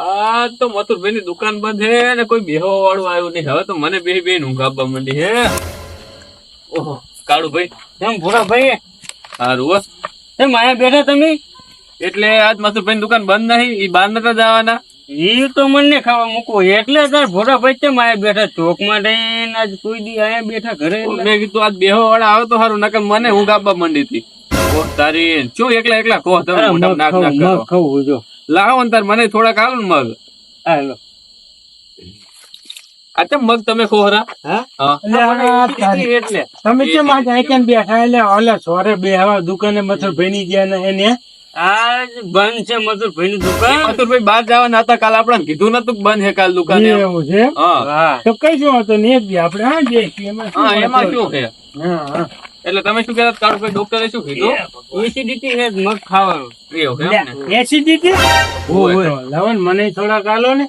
આ તો મથુરભાઈ ની દુકાન બંધ હે ને કોઈ બેહવા વાળું આવ્યું નહીં. હવે તો મને બે બે ઊંઘ આપવા માંડી હે. ઓહો કાળુ ભાઈ એમ ભૂરા ભાઈ સારું હો એમ માયા બેઠા તમે? એટલે આજ મથુરભાઈ ની દુકાન બંધ નહીં ઈ બહાર નતા જવાના. ઈ તો મને ખાવા મૂકો એટલે તાર ભોરા ભાઈ તેમ અહીંયા બેઠા? ચોકમાં રહીને આજ કોઈ દી આયા બેઠા ઘરે? મેં કીધું આજ બેહો વાળા આવે તો સારું નકર મને ઊંઘ આપવા માંડી હતી. તારી શું એકલા એકલા કહો તમે નાક નાક કરો. ખાવું જો. લાવો ને તાર મને થોડાક આલો ને મગ. હાલો અચ્છા મગ તમે હા? એટલે. તમે કેમ આજ આઈકન બેઠા? એટલે ઓલા સોરે બે હવા દુકાને મથુર ભાઈ ગયા ને એને? આજ બંધ છે મથુર ભાઈ નું દુકાન મથુરભાઈ બહાર જવાના હતા કાલ આપણે કીધું નતું બંધ છે કાલ દુકાન એવું છે તો કઈ શું હતો ને આપણે હા જે એમાં. શું એમાં શું છે? એટલે તમે શું કહેતા કાળુ ભાઈ ડોક્ટરે શું કીધું? એસિડિટી હે મગ ખાવાનું એવું એસિડિટી ઓય. લવન મને થોડા કાલો ને.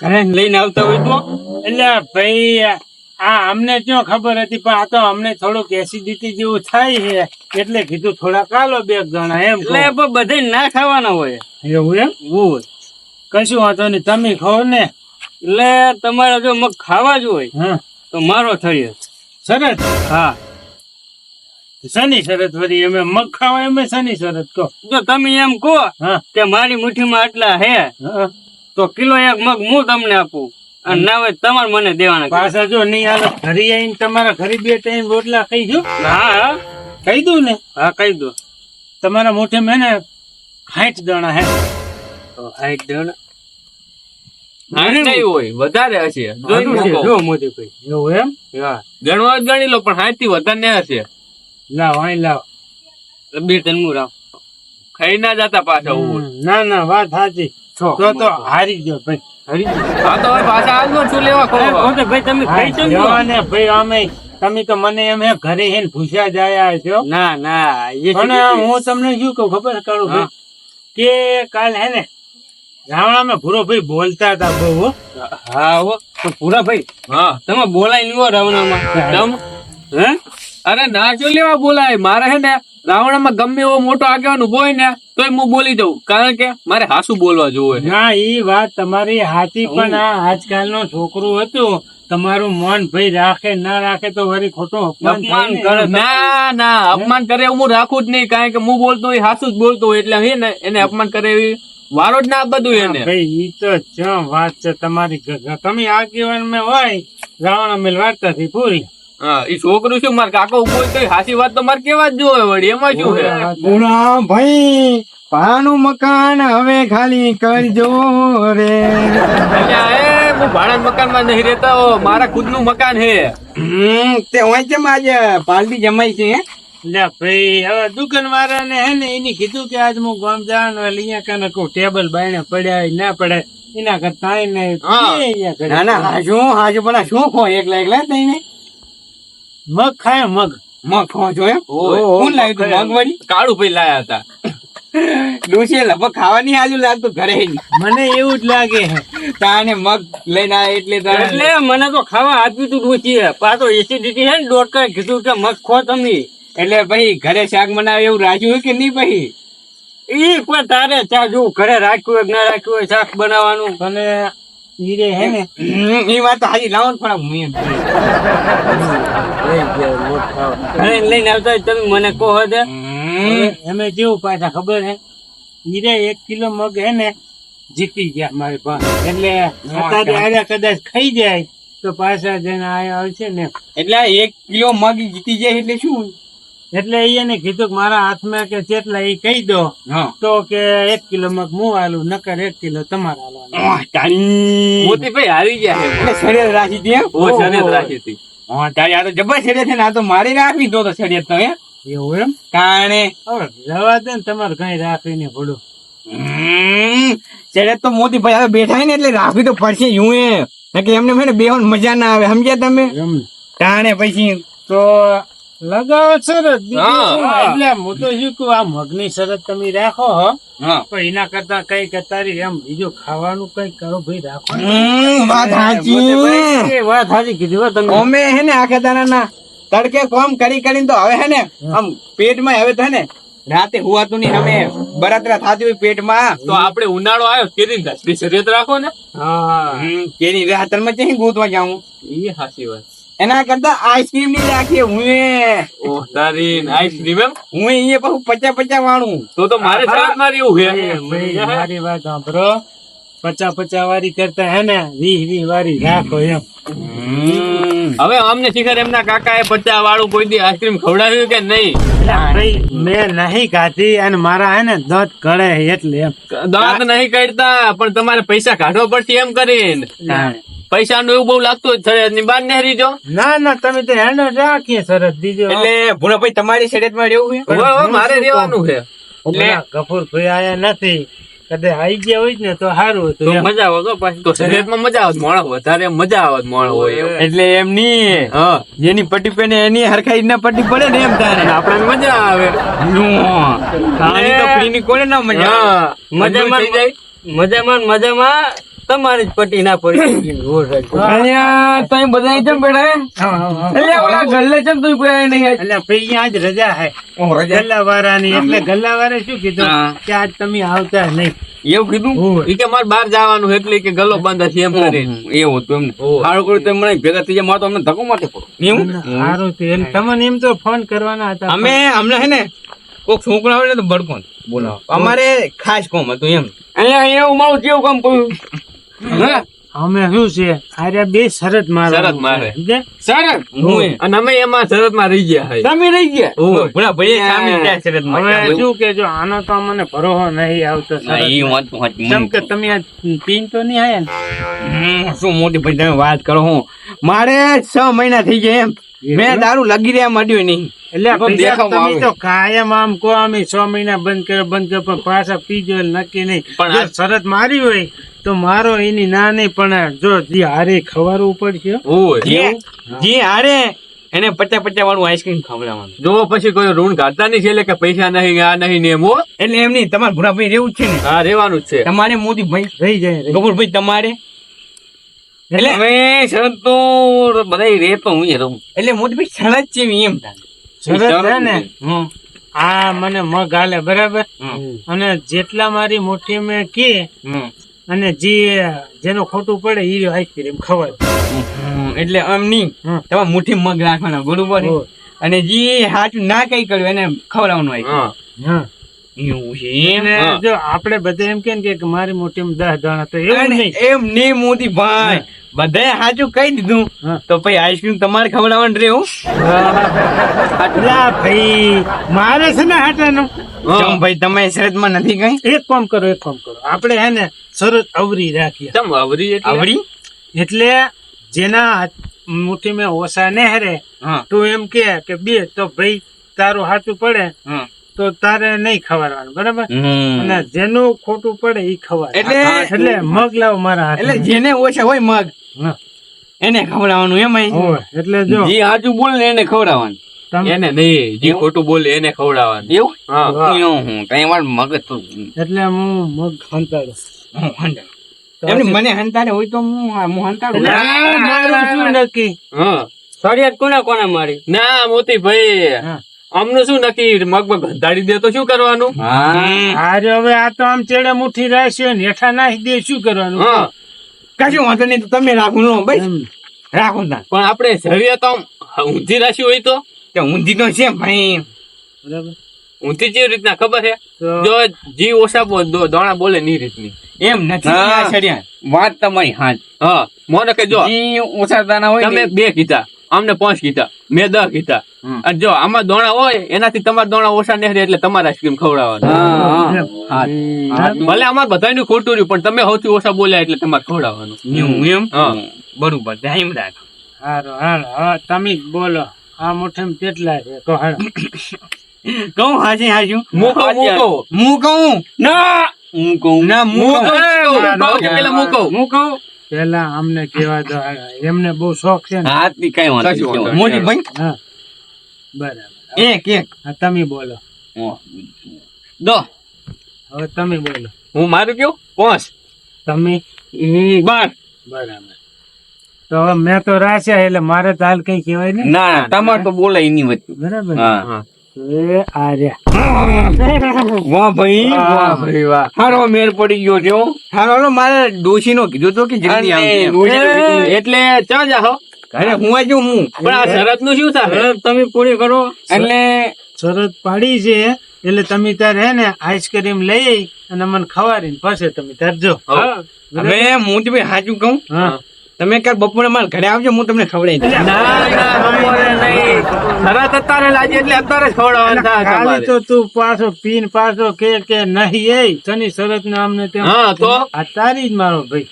ઘરે લઈને આવતા હોય તો. એટલે ભાઈ આ અમને ક્યાં ખબર હતી પણ આ તો અમને થોડુંક એસિડિટી જેવું થાય છે એટલે કીધું થોડા કાલો બે જણા એમ એટલે બધે ના ખાવાના હોય. એવું એમ? હોય. કશું વાંધો નહીં તમે ખાઓ ને. એટલે તમારે જો મગ ખાવા જ હોય તો મારો થઈ શરત? હા. શની શરત વળી? અમે મગ ખાવા એમ શની શરત? કહો. જો તમે એમ કહો કે મારી મુઠ્ઠીમાં આટલા હે. તો કિલો એક મગ હું તમને આપું? ના હોય તમારે મને દેવાના પાછા જો નહીં હાલો ઘરે આવીને તમારા ઘરે બે ટાઈમ રોટલા ખાઈ જો. હા કહી દઉં ને? હા કહી દો. તમારા મોઢે મેં ને સાઠ દણા હે. તો દણા? વધારે હશે. જો મોદી ભાઈ એવું એમ? હા. ગણવા ગણી લો પણ હાથથી વધારે ને હશે. લાવ અહીં લાવ. બે ત્રણ મુરાવ ખાઈ ના જતા પાછા ના ના વાત સાચી. તો તો હારી ગયો ભાઈ હારી હા તો હવે પાછા આવજો ને શું લેવા ખો ભાઈ તમે ખાઈ છો ને? ભાઈ અમે તમે તો મને એમ હે ઘરે હેન ભૂસ્યા જાયા છો. ના ના પણ હું તમને શું કહું ખબર કરું ભાઈ કે કાલ હે ને રાવણામાં ભૂરો ભાઈ બોલતા હતા બહુ હા. હો તો ભૂરા ભાઈ હા. તમે બોલાય નહીં હો રાવણામાં. તમ હે? અરે ના શું લેવા બોલાય મારે હે ને રાવણમાં ગમે એવો મોટો આગેવાન ઊભો હોય ને તોય હું બોલી દઉં. કારણ કે મારે હાસુ બોલવા જોવે ના એ વાત તમારી સાચી પણ આ આજકાલનો છોકરો હતો તમારું મન ભાઈ રાખે ના રાખે તો વરી ખોટો અપમાન. કરે. ના ના અપમાન કરે હું રાખું જ નહીં કારણ કે હું બોલતો હોય હાસુ જ બોલતો હોય એટલે હે ને એને અપમાન કરે એવી વારો જ ના બધું એને. ભાઈ ઈ તો ક્યાં વાત છે તમારી તમે આગેવાનમાં હોય રાવણ મેલ વાર્તાથી પૂરી. હા ઈ છોકરું શું? મારે કાકો ઊભો હોય હાસી વાત તો મારે કેવા જ જોવે વળી એમાં શું છે? ગુણા ભાઈ પાનું મકાન હવે ખાલી કરજો રે. એ હું ભાડા મકાનમાં નહીં રહેતો મારા ખુદનું મકાન હે હમ, તે હોય કેમ આજે પાર્ટી જમાય છે હે? લે ભાઈ હવે દુકાન વાળા ને હે ને એની કીધું કે આજ હું ગામ જવાનું એટલે અહીંયા કને કહું ટેબલ બાયણે પડ્યા ના પડે. એના કરતા હા. ના ના હાજુ હાજુ પણ શું ખો એકલા એકલા થઈને મગ ખાય મગ. મગ ખો ઓય. કોણ લાવ્યું તું મગ વળી કાળું ભાઈ લાયા હતા. ડોસી લગભગ ખાવાની આજુ લાગતું ઘરે મને એવું જ લાગે. તાને મગ લઈને આવે એટલે એટલે મને તો ખાવા આપ્યું તું રૂચી પાછો એસિડિટી છે ને ડોક્ટરે કીધું કે મગ ખો તમે. એટલે ભાઈ ઘરે શાક બનાવે એવું રાખ્યું હોય કે નહીં ભાઈ ઈ પણ તારે ચા જો ઘરે રાખ્યું હોય ના રાખ્યું હોય શાક બનાવવાનું. અને ઈ રે હે ને? ઈ વાત તો હાજી લાવો પણ હું ઘરે લઈને આવતા તમે મને કહો દે. એમે જેવું પાછા ખબર હે? ઈ એક કિલો મગ હે ને જીતી ગયા મારી પાસે. એટલે અત્યારે આર્યા કદાચ ખાઈ જાય તો પાછા જઈને આયા આવશે ને એટલે એક કિલો મગ જીતી જાય એટલે શું? એટલે એને કીધું કે મારા હાથમાં કે જેટલા એ કહી દો તો કે એક કિલો મગ હું આલું નકર એક કિલો તમારે આલવાનું. ઓહ, મોતીભાઈ હારી ગયા શરીર રાખી દે એમ? રાખી હતી. હા તારી આ તો જબર શરીર છે ને આ તો મારે રાખવી તો તો શરીર તો એવું એમ? કારણે રવા દે ને તમારે કઈ રાખવી ને ભૂલું. હમ, શરીર તો મોતી ભાઈ હવે બેઠા ને એટલે રાખવી તો પડશે હું એ. એમને મને બેહવાની મજા ના આવે સમજ્યા તમે? એમ કારણે પછી તો લગાવો શરત? એટલે હું તો શું કહું આ મગની શરત તમે રાખો હો. પણ એના કરતા કઈ કતારી એમ બીજું ખાવાનું કઈ કરો ભાઈ રાખો વાત સાચી. વાત સાચી કીધી તમે. અમે હે ને આખા દાડાના તડકે કોમ કરી કરીને તો હવે હે ને આમ પેટમાં હવે થાય ને રાતે હુવાતું નહીં અમે બરાતરા થતી હોય પેટમાં તો આપણે ઉનાળો આવ્યો કેરી ઘસડી શરીર રાખો ને. હા. કેની રાતરમાં ક્યાંય ગોતવા જાઉં? એ હાસી વાત એના કરતા આઈસ્ક્રીમની રાખીએ હું એ ઓહ તારી આઈસ્ક્રીમ એમ? હું અહીંયા પાછું પચા પચા વાળું. તો તો મારે શરત મારી એવું છે મારી વાત સાંભળો. પચા પચા વારી કરતા હે ને વીસ વીસ વારી રાખો એમ. હવે અમને શિખર એમના કાકા એ પચા વાળું કોઈ દી આઈસ્ક્રીમ ખવડાવ્યું કે નહીં? મેં નહીં ખાધી અને મારા હે ને દંત કળે એટલે એમ. દાંત નહીં કાઢતા પણ તમારે પૈસા કાઢવા પડશે એમ કરીને. પૈસા નું એવું બહુ લાગતું સરહદની ને નહેરી જો. ના ના તમે તો હેન્ડ રાખીએ સરહદ બીજો. એટલે ભૂણાભાઈ તમારી સરહદમાં રહેવું છે? મારે રહેવાનું છે. એટલે કપૂર ભાઈ આયા નથી. કદે આઈ ગયા હોય ને તો સારું હતું મજા આવે તો પાછી તો શરીરમાં મજા આવે મોણ વધારે મજા આવે મોણ હોય એટલે એમ ની જેની પટ્ટી પેને એની હરખાઈ ના પટ્ટી પડે ને એમ તારે. આપણને મજા આવે. ખાવાની તો કોને ના મજા આવે? મજામાં મજામાં મજામાં તમારી જ પટ્ટી ના પડી અહીંયા તમે બધા કેમ બેઠા હે? હા, હા, હા. એટલે ઓલા ગલ્લે કેમ તું કોઈ નહીં એટલે ભાઈ અહીંયા જ રજા હે. ગલ્લાવાળાની. એટલે ગલ્લાવાળે શું કીધું? કે આજ તમે આવતા નહીં. એવું કીધું? હોય. કે મારે બહાર જવાનું છે એટલે કે ગલ્લો બંધ હશે એમ કરીને. એવું હતું એમને. સારું કર્યું તમે મને ભેગા થઈ જાય. મારે તો અમને ધક્કો માટે પડો. એવું? સારું થયું એમ. તમને એમ તો ફોન કરવાના હતા. અમે અમને હે ને કોક છોકરા આવે ને તો બડકોન બોલાવો. અમારે ખાસ કોમ હતું એમ. અહીંયા એવું મારું કેવું કામ કર્યું? અમે શું છે? આર્યા બે શરત મારે શરત મારે. શરત? હું. અને અમે એમાં શરતમાં રહી ગયા તમે રહી ગયા. ભલા ભાઈ સામે ક્યાં શરતમાં હવે શું કે જો આનો તો મને ભરોસો નહીં આવતો કેમ કે તમે આ પીન તો નહીં આયા ને? શું મોટી ભાઈ તમે વાત કરો હું? મારે છ મહિના થઈ ગયા એમ. મેં દારૂ લગી રહ્યા માંડ્યું નહીં એટલે તમે. તો કાયમ આમ કો અમે છ મહિના બંધ કર્યો બંધ કર્યો પણ પાછા પીજો નક્કી નહીં. પણ શરત મારી હોય તો મારો એની ના નહીં પણ જો જે હારે ખવારવું પડશે જે- હારે એને પચાસ પચાસ વાળું આઈસ્ક્રીમ ખવડાવવાનું. જો પછી કોઈ ઋણ કાઢતા નહીં છે એટલે કે પૈસા નહીં આ નહીં ને એમ હો? એટલે એમ નહીં તમારે ભૂરાભાઈ રહેવું જ છે ને. હા રહેવાનું જ છે. તમારે મોદી ભાઈ રહી જાય રહી ગફુરભાઈ તમારે? એટલે અમે શરદ તો બધા રે તો હું રહું. એટલે મોદી ભાઈ શરદ છે એમ. શરદ છે ને આ મને મગ હાલે બરાબર? અને જેટલા મારી મોટી મેં કે અને જે જેનું ખોટું પડે એ આઈસ્ક્રીમ ખબર. એટલે આમ નહીં. તમારે મુઠ્ઠી મગ રાખવાના બરોબર? અને જે હાચું ના કઈ કર્યું એને ખવડાવવાનું હા. હા. એવું છે એમ જો આપણે બધા એમ કે કે મારી મોટી દસ જણા તો એમ નહીં. એમ નહીં મોદી ભાઈ. બધાએ સાચું કહી દીધું. તો પછી આઈસ્ક્રીમ તમારે ખવડાવવાનું રે હું. અટલા ભાઈ મારે છે ને હાટાનું ચમ ભાઈ તમે શરતમાં નથી કઈ? એક કામ કરો એક કામ કરો. આપણે હે ને શરત અવરી રાખીએ. ચમ અવરી એટલે? અવરી? એટલે જેના હાથ- મુઠ્ઠી મેં ઓછા ને હરે તું એમ કે બે તો ભાઈ તારું હાચું પડે. તો તારે નહીં ખવડાવવાનું બરાબર? અને જેનું ખોટું પડે એ ખવડાવે એટલે- એટલે મગ લાવ મારા હાથે. એટલે જેને ઓછા હોય મગ એને ખવડાવવાનું એમ એટલે જો. જે હાજુ બોલે ને એને ખવડાવવાનું. એને નહીં જે ખોટું બોલે એને ખવડાવવાનું. એવું? હા. હા. હું કઈ વાર મગજ તો એટલે હું મગ હું હંતાડું. એમની મને હંતાડે હોય તો હું હું હંતાડું. મારું શું નક્કી? હા. ફરિયાદ કોના કોના મારી? ના મોતી ભાઈ હા. આમનું શું નક્કી? મગ મગ દે તો શું કરવાનું? હા. આજે હવે આ તો આમ ચેડે મુઠ્ઠી રાખ્યો ને હેઠા નાખી દે શું કરવાનું? હા. કશું વાંધો નહીં તમે રાખો નો ભાઈ રાખો ના પણ આપણે જઈએ તો ઊંધી રાશી હોય તો? કે ઊંધી તો છે ભાઈ. બરાબર. ઊંધી જેવી રીતના ખબર છે? તો જો જી ઓછા દોણા બોલે ની રીતની. એમ નથી વાત તમારી હા હા. મોને કે જો જી ઓછા દાણા હોય તમે બે કીધા. અમને પાંચ કીધા મેં દસ કીધા. અને જો આમાં દોણા હોય એનાથી તમારા દોણા ઓછા નહીં એટલે તમારે આઈસ્ક્રીમ ખવડાવવાનું? હા, હા. ભલે અમારે બધાનું ખોટું રહ્યું પણ તમે સૌથી ઓછા બોલ્યા એટલે તમારે ખવડાવવાનું. એમ? બરોબર ધ્યાન રાખ. હારું હાલ હા તમે બોલો. આ મુઠ્ઠીમાં કેટલા છે? તો. કહું હાજી હાજુ. હું કહું હું કહું? ના. હું કહું? ના હું કહું. મૂકો. કે કહું હું કહું? પેલા અમને કેવા દો એમને બહુ શોખ છે ને. હાથની કઈ વાંધો મોટી. ભાઈ હા. બરાબર. એક એક. હા, તમે બોલો. દો. હવે તમે બોલો. હું મારું કયો? પાંચ. તમે બાર. બરાબર. તો હવે મેં તો રાખ્યા એટલે મારે તો હાલ કઈ કહેવાય ને ના ના તમારે તો બોલાય એની વચ્ચે. બરાબર ને? હા. વાહ ભાઈ વાહ ભાઈ વાહ. હારો મેર પડી ગયો છે હારો મારે ડોશી નો કીધું તો કે જલ્દી આવજે. એટલે ચા જાહો. અરે હું આજુ હું. પણ આ શરતનું શું થાય? તમે પૂરી કરો. એટલે શરત પાડી છે એટલે તમે તાર હે ને આઈસ્ક્રીમ લઈ અને મને ખવાડીને પછી તમે હું. હવે ભાઈ સાચું કહું. તમે કાલ બપોરે મારા ઘરે આવજો હું તમને ખવડાવી દઈશ. શરત અત્યારે લાજી એટલે અત્યારે તમારે. તો તું પાછો પીન પાછો કે કે નહીં એ તની શરત ને અમને તેમ. હા તો? અત્યારે જ મારો ભાઈ.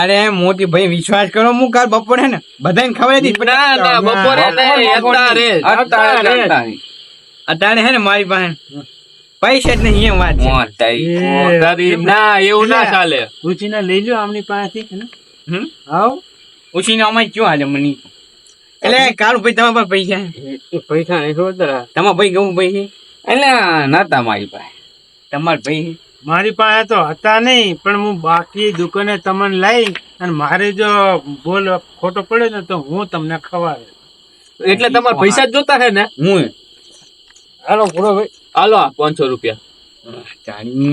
અરે મોટી ભાઈ વિશ્વાસ કરો હું કાલ બપોરે ને બધાને ખવડાવી દઈશ. ના ના બપોરે અત્યારે અત્યારે અત્યારે હે ને મારી પાસે. પૈસા જ નહીં એમ વાત ના એવું ના ચાલે. રૂચિના લઈ લો આમની પાસેથી હે ને? હમ? આવ. ઉછીને અમારી ક્યાં હાલે મને? એટલે કાળુ ભાઈ તમારા પાસે પૈસા પૈસા નહીં ખબર તમારા ભાઈ ગવું ભાઈ એટલે નતા મારી પાસે. તમારા ભાઈ મારી પાસે તો હતા નહીં પણ હું બાકી દુકાને તમને લઈ અને મારે જો બોલ ખોટો પડે ને તો હું તમને ખવાડે એટલે તમારે પૈસા જ જોતા છે ને? હું હાલો પૂરો ભાઈ. હાલો આ પાંચસો રૂપિયા.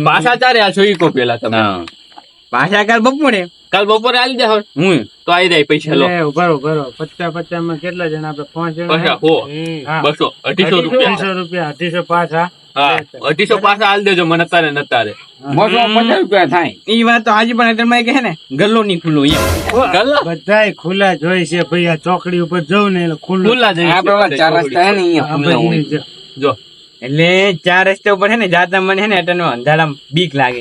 પાછા ચારે હાલશો ઈ કો પેલા તમે. પાછા કાલ બપોરે? કાલ બપોરે આલી જાવ હું તો આવી જાય પૈસા લો ઊભા રહો. પચાસ પચાસમાં કેટલા જણા? આપડે પાંચ જણા પચાસ હો? બસો અઢીસો રૂપિયા. અઢીસો રૂપિયા અઢીસો પાછા. અઢીસો પાછા આલ દેજો મને તારે ન તારે. બસો પચાસ રૂપિયા થાય. એ વાત તો આજે પણ અત્યારે કે ને ગલ્લો નહીં ખુલ્લો ગલ્લા? બધાય ખુલ્લા જોઈ છે ભાઈ આ ચોકડી ઉપર જવું ને એટલે ખુલ્લું. ખુલ્લા જઈ આ ચાર રસ્તા હે ને અહીંયા આ ખુલ્લા હોય. બધી જ. એટલે ચાર રસ્તા ઉપર છે ને જાતા મને છે ને એટલે અંધારામાં બીક લાગે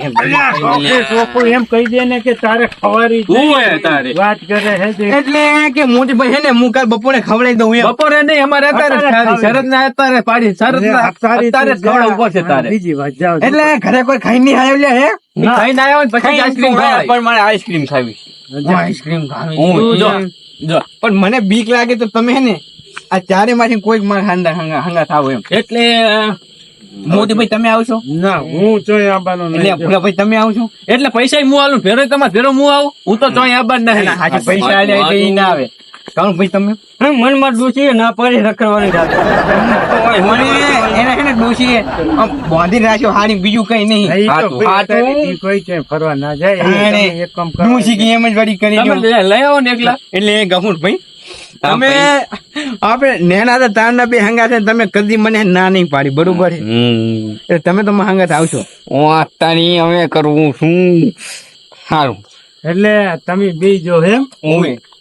ચોખ્ખું એમ કહી દે ને કે તારે ખવારી હું તારે? વાત કરે છે એટલે કે મોટી ભાઈ છે ને હું કાલ બપોરે ખવડાવી દઉં બપોરે નહીં અમારે અત્યારે શરદ ના અત્યારે પાડી શરદ ના અત્યારે અત્યારે ઉપર પડશે તારે. બીજી વાત જાવ એટલે ઘરે કોઈ ખાઈ નહીં આવ્યો હે? ના. આવ્યો પછી આઈસ્ક્રીમ ખવાય. પણ મારે આઈસ્ક્રીમ ખાવી આઈસ્ક્રીમ ખાવી જો જો. પણ મને બીક લાગે તો તમે હે ને આ ચારે માંથી કોઈક માર હાંદા હંગા હંગા થાવ એમ. એટલે મોદીભાઈ તમે આવશો ના હું ચોય આવવાનો નહીં. એટલે ભૂલાભાઈ તમે આવશો એટલે પૈસા હું આલું ફેરો તમારે ફેરો હું આવું? હું તો ચોય એના નહીં. હાજી પૈસા આલે એટલે ઈ ના આવે. કારણ ભાઈ તમે? મનમાં દોષી ના પડે રખડવાની મને એને છે ને દોષી બાંધી રાખ્યો હારી બીજું કઈ નહીં. કોઈ છે ફરવા ના જાય એ એક કામ કરો. ડોશી એમ જ વળી કરી તમે લઈ આવો ને એકલા. એટલે ગફુર ભાઈ તમે આપણે નેના તો તારના બે હંગા છે તમે કદી મને ના નહીં પાડી બરોબર એટલે તમે તો હંગાત આવશો. તારી અમે કરવું શું સારું એટલે તમે બે જો એમ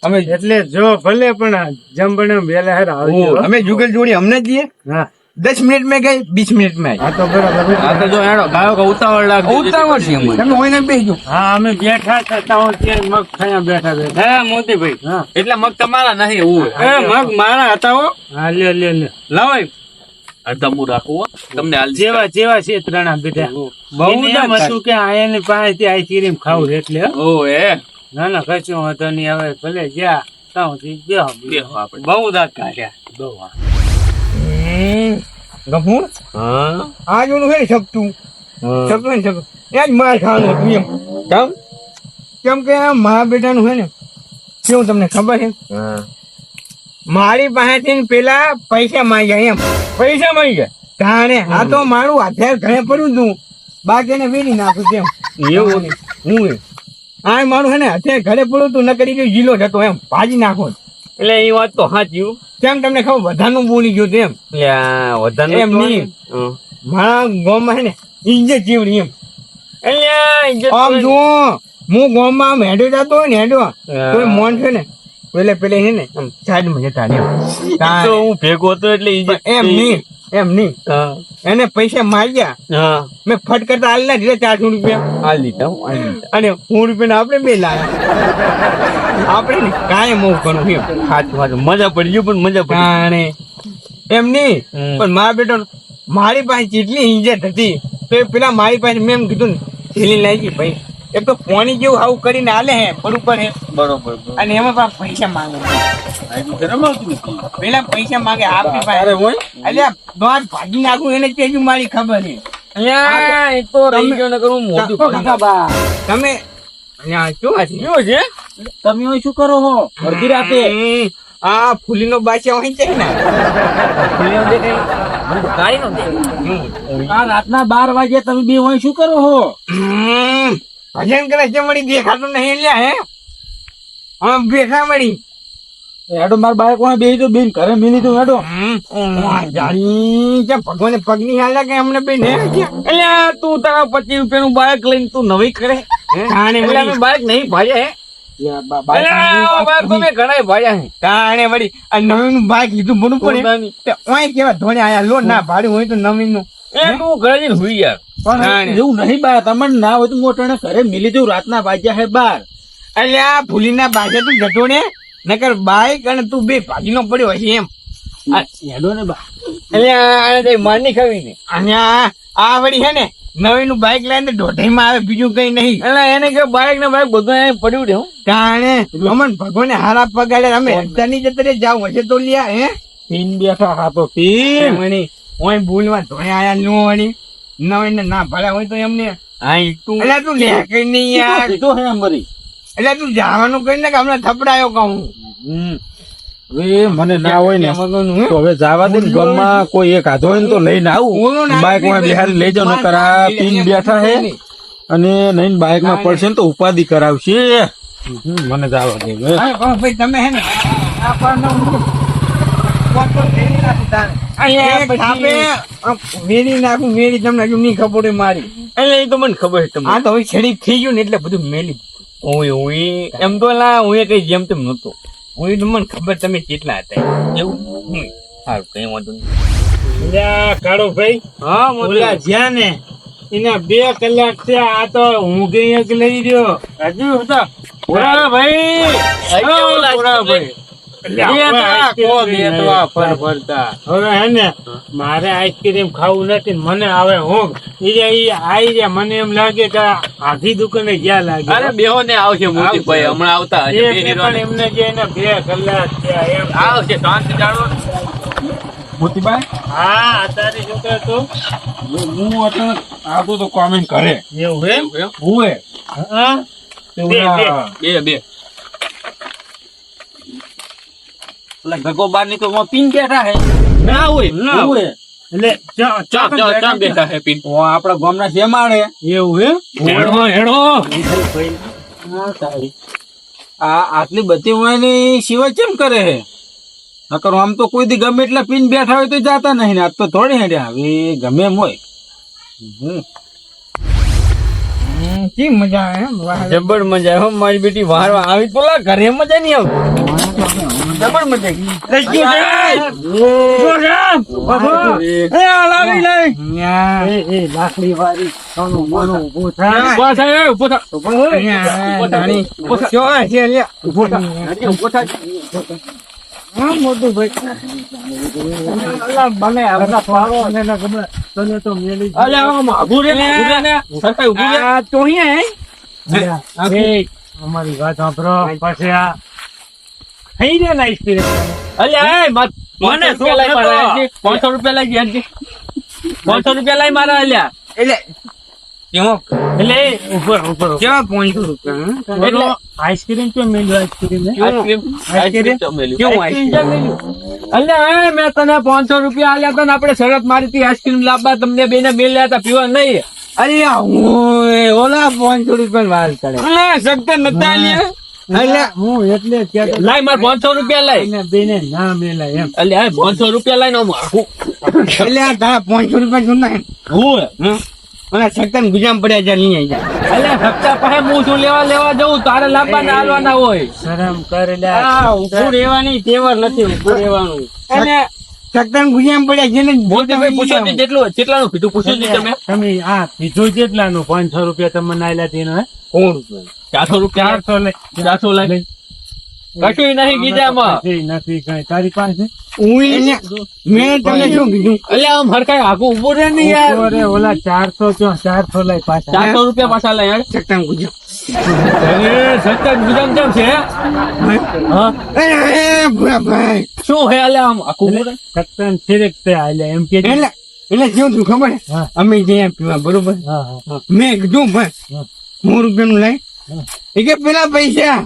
અમે એટલે જો ભલે પણ જમબણે વેલા હેર આવજો. અમે જુગલ જોડી અમને જઈએ? હા. દસ મિનિટ મેં ગઈ બીસ મિનિટ મેં હા તો બરાબર આ તો જો એનો ગાયો કે ઉતાવળ લાગે ઉતાવળ છે અમારે. તમે હોય ને બેસજો હા અમે બેઠા હતા હું ત્યાં મગ ખાયા બેઠા બેઠા હા મોતીભાઈ હા. એટલે મગ તમારા નહીં હું એ મગ મારા હતા હો. હા લે લે લે લાવો અડધા હું. તમને હાલ જેવા જેવા છે ત્રણા બેઠા બહુ એમ હતું કે આયાની પાસેથી આઈસ્ક્રીમ ખાવું એટલે હો. ઓ એ ના ના કશું વાંધો નહીં. હવે ભલે જ્યાં ત્યાંથી બેહો બેહો. આપણે. બહુ દાંત કાઢ્યા. બહુ હા. ગફુર હા? આ જોનું છે ને સપતું સપતું ને સપતું એ જ માર ખાવાનું હતું એમ. કેમ? કેમ કે આ મા બેટાનું છે ને કેવું તમને ખબર છે? મારી પાસેથી પેલા પૈસા માંગ્યા એમ. પૈસા માંગ્યા? તાણે આ તો મારું હથિયાર ઘરે પડ્યું તું. બાકી એને વેરી નાખું તેમ એવું? હું આ મારું છે ને હથિયાર ઘરે પડ્યું તું ન કરી જીલો જતો એમ. ભાજી નાખો. એટલે એ વાત તો સાચી કેમ તમને ખબર બધાનું બોલી ગયું તેમ વધારે એમ નહીં. મારા ગામમાં ને ઇજ્જત જીવડી એમ. એટલે આમ જુઓ હું ગામમાં હેડો જતો હોય ને હેડો. કોઈ મોન છે ને પેલે પેલે છે ને સાઈડમાં જતા તો હું ભેગો હતો એટલે એમ નહીં. એમ નહીં. એને પૈસા માર્યા હા. મેં ફટ કરતા હાલ ના દીધા ચારસો રૂપિયા. હાલ લીધા હું અને સો રૂપિયા આપણે બે લાવ્યા આપણે કાંઈ એવું કરવું એમ. સાચું સાચું મજા પડી ગયું પણ મજા પડી. એમ નહીં પણ મારા બેટો મારી પાસે જેટલી ઇજ્જત હતી તો એ પેલા મારી પાસે મેં એમ કીધું ને થેલી લાગી ભાઈ. એક તો પોણી જેવું આવું કરીને આલે હે બરોબર હે. બરોબર અને એમાં પણ પૈસા માંગે. પેલા પૈસા માંગે આપી અરે પાસે. હોય? અલ્યા દોઢ ભાજી નાખું એને તેજુ મારી ખબર રહી તમે- શું કરો હો? અડધી રાતે. આ ફૂલી નો બાચા હોય છે ને? ફૂલીનો દેખાય ગાડી નો આ રાતના બાર વાગે તમે બે હોય શું કરો હો? ભજન કરે છે મળી દેખાતો નહીં લ્યા હે? હવે બેઠા મળી. હેડો માર બાઈક વાળા બે તો બેન ઘરે મિલી તું હેડો. જાણી કે ભગવાને પગની હાલે કે અમને બે હે? અલ્યા તું તારા પચીસ રૂપિયાનું બાળક લઈને તું નવી કરે બાળક એટલે અમે નહીં ભાડ્યા હે? ભાડ્યા નવીન બાઈક લીધું બનું પડે કેવા ધોણે આયા લો ના ભાડું હોય તો નવીનનું એ તું ઘરે જઈને હુઈ યાર પણ એવું નહીં બા તમને ના હોય તો મોટાને ઘરે મિલી જવું રાતના વાગ્યા હે બાર. એટલે આ ફૂલીના બાજે તું જતો ને નકર બાઈક અને તું બે ભાગીનો પડ્યો હશે એમ. હેડો ને બા એટલે આને કઈ માર નહીં ખાવી ને અને આ આ વળી છે ને નવી નું બાઈક લઈને દોઢાઈમાં આવે બીજું કઈ નહીં. એટલે એને કે બાઇક ને બાઇક બધું પડ્યું રહ્યું કારણે અમન ભગવાને હારા પગાડે અમે જતે રે જાવ હશે તો લ્યા હે? પીન બેઠા હા તો પીન. ઓય ભૂલમાં ધોણે આયા નો વળી. હોય ને ના ભળ્યા હોય તો એમને હા તું એટલે તું લે કઈ નહીં યાર. તો હે મરી એટલે તું જવાનું કઈ ને કે હમણાં થપડાયો કહું. હમ. મને ના હોય ને તો હવે જવા દે ને ગામમાં કોઈ એક હાથો હોય ને તો લઈને આવું. બાઇકમાં બિહારી લઈ જાવ નકર આ પીન બેઠા હે. અને નહીં બાઇકમાં પડશે ને તો ઉપાધિ કરાવશે. મને જવા દે તમે હે ને આ પારનો પોતો વેરી નાખું તારે. અહીંયા એક થાપે. આમ વેરી નાખું વેરી તમને હજુ નહીં ખબર મારી. એટલે એ તો મને ખબર છે તમને. આ તો હવે છેડી થઈ ગયું ને એટલે બધું મેલી ઓય ઓય. એમ તો લા હું કઈ જેમ તેમ નતો હું તો મને ખબર તમે કેટલા હતા. એવું? સારું કઈ વાંધો નહીં. કાળો ભાઈ. હા જ્યાં ને એના બે કલાક છે આ તો હું ગઈ લઈ રહ્યો હજુ ભાઈ. ભાઈ. હવે હે ને મારે આઈસ્ક્રીમ ખાવું નથી મને આવે હું ઈ આઈ રહ્યા મને એમ લાગે કે આધી દુકાને ગયા લાગે. અરે બેહો ને આવશે. મોતીભાઈ હમણાં આવતા બે પણ એમને જે એને બે કલાક થયા એમ. આવશે શાંતિ જાણો મોતીભાઈ હા અત્યારે શું કહે તો હું અત્યારે આવતો તો કોમેન્ટ કરે. એવું એમ? એવું હુએ હા? બે બે. ગગો બારની તો પીન બેઠા હે? ના હોય ના હોય. એટલે ચા ચા ચા ચા બેઠા હે પીન? ઓ આપડા ગામના શેમાડે એવું હે હેડો હેડો. આ આટલી બધી વાયની સિવાય કેમ કરે હે? નકર આમ તો કોઈ દી ગમે એટલા પીન બેઠા હોય તો જાતા નહીં ને. આજ તો થોડી હેડે હવે ગમે એમ હોય. હમ. હમ, મજા આવે. જબર મજા આવે મારી બેટી વાર આવી તો લા ઘરે મજા નહીં આવતી. જબર મજા. એ લાવી લઈ. મોટું ભાઈ. આપણા અને તને તો રે ને. આ તો અહીંયા હે? અમારી વાત સાંભળો પછી આ થઈ જાય ને આઈસ્ક્રીમ અલ્યા, મત- મને શું રૂપિયા લાઈ મારા કરતો? હજી. પાંચસો રૂપિયા લાઈ હજી. પાંચસો રૂપિયા લાઈ મારા અલ્યા. એટલે આઈસ્ક્રીમ કેમ આઈસ્ક્રીમ? અલ્યા મેં તને પાંચસો રૂપિયા આલ્યા હતા ને આપડે શરત મારી હતી આઈસ્ક્રીમ લાવવા. તમને બેને મેળ્યા હતા પીવા નહીં. અરે હું ઓલા પાંચસો રૂપિયા વાર કરે. અલ્યા સગતા નતા હું એટલે લાઈ મારે પાંચસો રૂપિયા બેને ના મેલા એમ. હા પાંચસો રૂપિયા લાઈને આમ આખું. એટલે આ તારા પાંચસો રૂપિયા જોના હે હું? અને સત્તર ગુજામ પડ્યા જ્યાં લઈ આવી જાય અલ્યા સગતા પાસે હું શું લેવા લેવા જવું તારે લાવવા ને આલવાના હોય. શરમ કર ઉભું રહેવાની તેવર નથી રહેવાનું. અને સત્તર ગુજામ પડ્યા જેને મોતીભાઈ પૂછો છે જેટલું જેટલાનું કીધું પૂછો છે તમે. તમે આ કીધું કેટલાનું પાંચસો રૂપિયા તમને આલ્યા તેનો હે? કોણ રૂપિયા ચારસો રૂપિયા? ચારસો લે ચારસો લાઈ. કશું નહીં ગીજામાં નથી નથી કઈ. તારી પાસે? મેં તમને શું કીધું? એટલે આમ હરખાય આખું ઊભો રહે ને યાર. અરે ઓલા ચારસો ચો ચારસો લઈ પાછા. ચારસો રૂપિયા પાછા લઈ યાર ચકટામ ગુજો અરે ગુજામ કેમ છે? હા? એ ભૂરા ભાઈ. શું હે એટલે આમ આખું ઊભો રહે? સત્તન તે આલ્યા એમ કે એટલે એટલે જેવું તું ખબર અમે જઈએ પીવા બરોબર? હા હા. મેં કીધું ભાઈ હા. રૂપિયાનું લઈ એ કે પેલા પૈસા.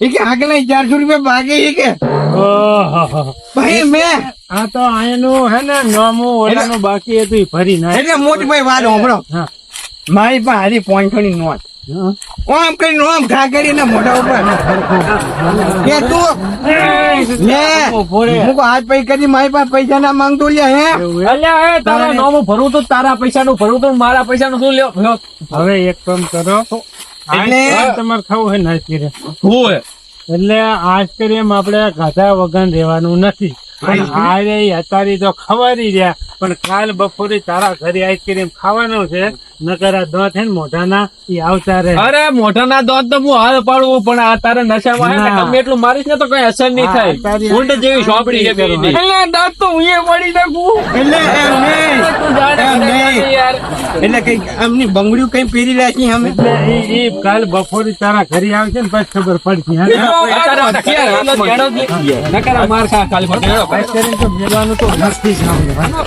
એ કે આગળ ચારસો રૂપિયા બાકી એ કે. ઓહો. ભાઈ મેં આ તો આનું હે ને નોમું ઓલાનું બાકી હતું ભરી ના એટલે મોટી ભાઈ વાત સાંભળો. મારી પાસે હારી પોઈન્ટો ની નોટ. ઓમ કરીને ઓમ ઘા કરીને મોઢા ઉપર. કે તું લે હું હાથ પૈ કરી મારી પાસે પૈસા ના માંગતો લે હે? અલ્યા એ તારા નોમું ભરવું તો તારા પૈસા નું ભરવું તો મારા પૈસા નું શું લ્યો. હવે એક કામ કરો. એટલે તમારે ખાવું હે નાશ કરે શું એટલે આજ કરી એમ આપણે ગાધા વગર રહેવાનું નથી. હારે અત્યારે તો ખવારી રહ્યા. પણ કાલ બપોરે તારા ઘરે આઈસ્ક્રીમ ખાવાનો છે નકર આ દાંત છે ને મોઢાના એ આવતા રહે. અરે મોઢાના દાંત તો હું હાલ પાડું પણ આ તારે નશામાં હે તમે એટલું મારીશ ને તો કઈ અસર નહીં થાય. ઊંટ જેવી સોંપડી છે બેયની. એટલે દાંત તો હું એ પડી નાખું એટલે એમ નહીં. એટલે કઈ આમની બંગડીઓ કઈ પહેરી રાખી અમે? એટલે ઈ ઈ કાલ બપોરે તારા ઘરે આવશે ને પછી ખબર પડશે. નકર માર ખા ખાલી આઈસ્ક્રીમ તો મેળવાનું તો નથી છે હા?